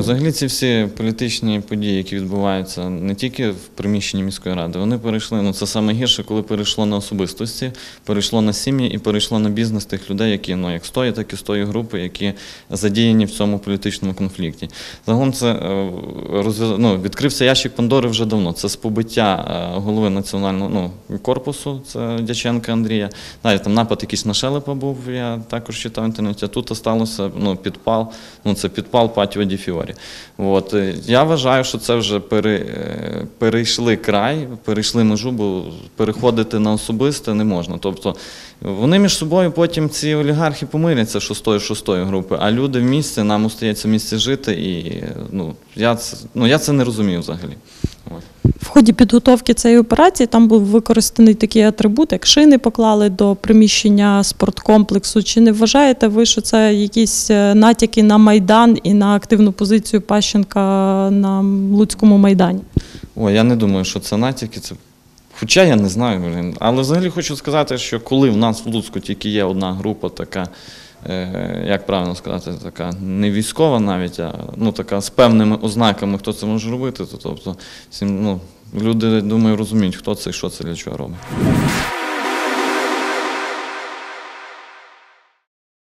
взагалі ці всі політичні події, які відбуваються не тільки в приміщенні міської ради, вони перейшли. Ну це саме гірше, коли перейшло на особистості, перейшло на сім'ї і перейшло на бізнес тих людей, які ну як з тої, так і з тої групи, які задіяні в цьому політичному конфлікті. Загалом це е, ну, відкрився ящик Пандори вже давно. Це з побиття е, голови національного ну, корпусу, це Дяченка Андрія. Далі там напад якийсь на Шелепа був, я також читав в інтернеті. А тут сталося ну, підпал, ну це підпал Патіо Ді Фіорі. От, е, я вважаю, що це вже пере, е, перейшли край, перейшли межу, бо переходити на особисте не можна. Тобто вони між собою потім ці олігархи помиряться шостої, шостої групи, а люди в місті, нам остається в місті жити, і ну, я, це, ну, я це не розумію взагалі. От. В ході підготовки цієї операції там був використаний такий атрибут, як шини поклали до приміщення спорткомплексу. Чи не вважаєте ви, що це якісь е, натяки на майдан і на активну позицію Пащенка на Луцькому майдані? Ой, я не думаю, що це натяки. Це... Хоча я не знаю, але взагалі хочу сказати, що коли в нас в Луцьку тільки є одна група така, як правильно сказати, така не військова навіть, а ну, така з певними ознаками, хто це може робити, то тобто всім, ну, люди, думаю, розуміють, хто це і що це для чого робить.